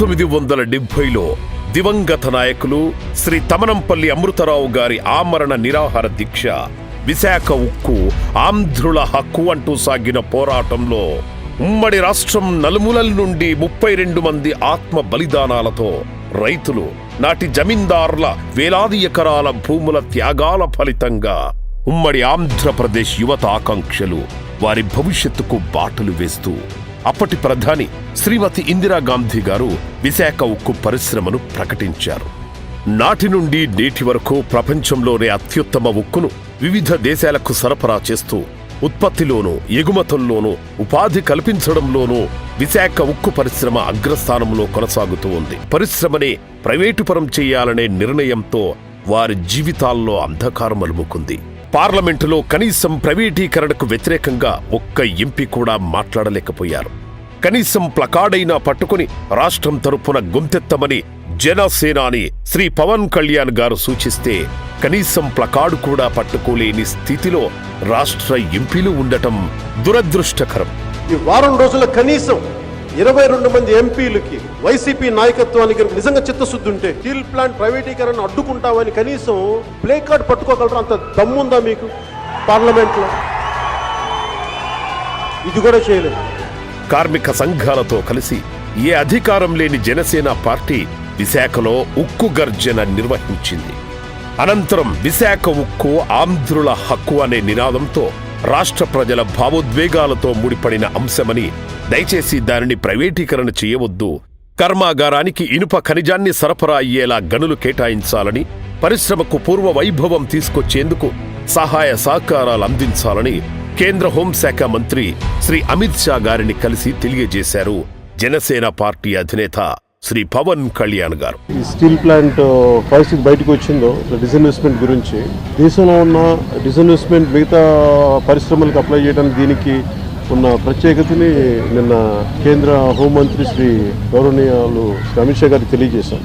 పంతొమ్మిది వందల డెబ్బైలో దివంగత నాయకులు శ్రీ తమనంపల్లి అమృతరావు గారి ఆమరణ నిరాహార దీక్ష విశాఖ ఉక్కు ఆంధ్రుల హక్కు అంటూ సాగిన పోరాటంలో ఉమ్మడి రాష్ట్రం నలుమూలల నుండి ముప్పై రెండు మంది ఆత్మ బలిదానాలతో రైతులు నాటి జమీందారుల వేలాది ఎకరాల భూముల త్యాగాల ఫలితంగా ఉమ్మడి ఆంధ్రప్రదేశ్ యువత ఆకాంక్షలు వారి భవిష్యత్తుకు బాటలు వేస్తూ అప్పటి ప్రధాని శ్రీమతి ఇందిరాగాంధీ గారు విశాఖ ఉక్కు పరిశ్రమను ప్రకటించారు. నాటి నుండి నేటి వరకు ప్రపంచంలోనే అత్యుత్తమ ఉక్కును వివిధ దేశాలకు సరఫరా చేస్తూ ఉత్పత్తిలోనూ ఎగుమతుల్లోనూ ఉపాధి కల్పించడంలోనూ విశాఖ ఉక్కు పరిశ్రమ అగ్రస్థానంలో కొనసాగుతూ ఉంది. పరిశ్రమనే ప్రైవేటుపరం చేయాలనే నిర్ణయంతో వారి జీవితాల్లో అంధకారం అలుముకుంది. పార్లమెంటులో కనీసం ప్రైవేటీకరణకు వ్యతిరేకంగా ఒక్క ఎంపీ కూడా మాట్లాడలేకపోయారు. కనీసం ప్లకార్డైనా పట్టుకుని రాష్ట్రం తరపున గొంతెత్తమని జనసేనాని శ్రీ పవన్ కళ్యాణ్ గారు సూచిస్తే కనీసం ప్లకార్డు కూడా పట్టుకోలేని స్థితిలో రాష్ట్ర ఎంపీలు ఉండటం దురదృష్టకరం. ఈ వారం రోజుల కనీసం ఇరవై రెండు మంది ఎంపీలకి వైసీపీ నాయకత్వానికి నిజంగా చిత్తశుద్ధి ఉంటే స్టీల్ ప్లాంట్ ప్రైవేటీకరణ అడ్డుకుంటామని కనీసం ప్లే కార్డ్ పట్టుకోగలరు? అంత దమ్ముందా మీకు పార్లమెంట్లో? ఇది కూడా చేయలేదు. కార్మిక సంఘాలతో కలిసి ఏ అధికారం లేని జనసేన పార్టీ విశాఖలో ఉక్కు గర్జన నిర్వహించింది. అనంతరం విశాఖ ఉక్కు ఆంధ్రుల హక్కు అనే నినాదంతో రాష్ట్ర ప్రజల భావోద్వేగాలతో ముడిపడిన అంశమని దయచేసి దానిని ప్రైవేటీకరణ చేయవద్దు. కర్మాగారానికి ఇనుప ఖనిజాన్ని సరఫరా అయ్యేలా గనులు కేటాయించాలని పరిశ్రమకు పూర్వ వైభవం తీసుకొచ్చేందుకు సహాయ సహకారాలు అందించాలని కేంద్ర హోంశాఖ మంత్రి శ్రీ అమిత్ షా గారిని కలిసి తెలియజేశారు. జనసేన పార్టీ అధినేత శ్రీ పవన్ కళ్యాణ్ గారు. ఈ స్టీల్ ప్లాంట్ పరిస్థితి బయటకు వచ్చిందో డిస్ఇన్వెస్ట్మెంట్ గురించి దేశంలో ఉన్న డిస్ఇన్వెస్ట్మెంట్ మిగతా పరిశ్రమలకు అప్లై చేయడానికి దీనికి ఉన్న ప్రత్యేకతని నిన్న కేంద్ర హోంమంత్రి శ్రీ గౌరవనీయాలు అమిత్ షా గారికి తెలియజేశాం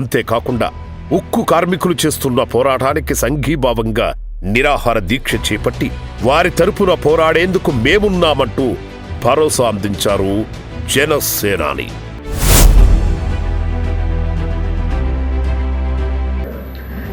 అంతేకాకుండా ఉక్కు కార్మికులు చేస్తున్న పోరాటానికి సంఘీభావంగా నిరాహార దీక్ష చేపట్టి వారి తరపున పోరాడేందుకు మేమున్నామంటూ భరోసా అందించారు జనసేనాని.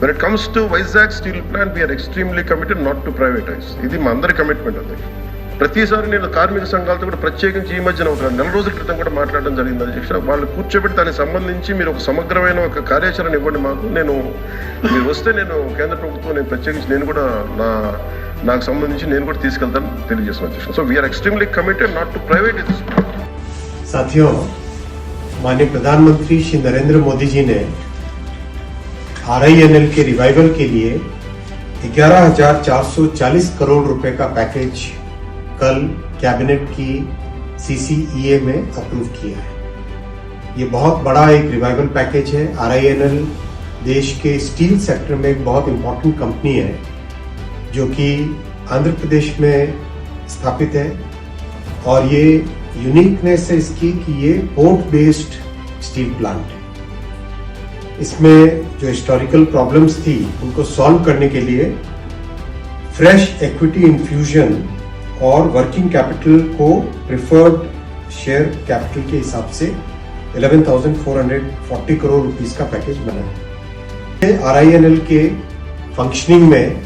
when it comes to Vizag steel plant we're extremely committed not to privatise ఇది మా అందరి కమిట్మెంట్ అధ్యక్ష ప్రతిసారి నేను కార్మిక సంఘాలతో కూడా ప్రత్యేకించి ఈ మధ్యన ఒక నెల రోజుల క్రితం కూడా మాట్లాడడం జరిగింది అధ్యక్ష వాళ్ళు కూర్చోబెట్టి దానికి సంబంధించి మీరు ఒక సమగ్రమైన ఒక కార్యాచరణ ఇవ్వండి మాకు నేను మీరు వస్తే నేను కేంద్ర ప్రభుత్వం నేను ప్రత్యేకించి నేను కూడా నా నాకు సంబంధించి నేను కూడా తీసుకెళ్తాను తెలియజేస్తాను అధ్యక్ష so we're extremely committed not to private साथियों माननीय प्रधानमंत्री श्री नरेंद्र मोदी जी ने आरआईएनएल के रिवाइवल के लिए 11,440 करोड़ रुपए का पैकेज कल कैबिनेट की सीसीईए में अप्रूव किया है। ये बहुत बड़ा एक रिवाइवल पैकेज है। आरआईएनएल देश के स्टील सेक्टर में एक बहुत इम्पोर्टेंट कंपनी है जो कि आंध्र प्रदेश में स्थापित है। और ये यूनिकनेस है इसकी कि ये पोर्ट बेस्ड स्टील प्लांट है। इसमें जो हिस्टोरिकल प्रॉब्लम्स थी उनको सॉल्व करने के लिए फ्रेश इक्विटी इन्फ्यूजन और वर्किंग कैपिटल को प्रिफर्ड शेयर कैपिटल के हिसाब से 11,440 करोड़ रुपीस का पैकेज बना है। आर के फंक्शनिंग में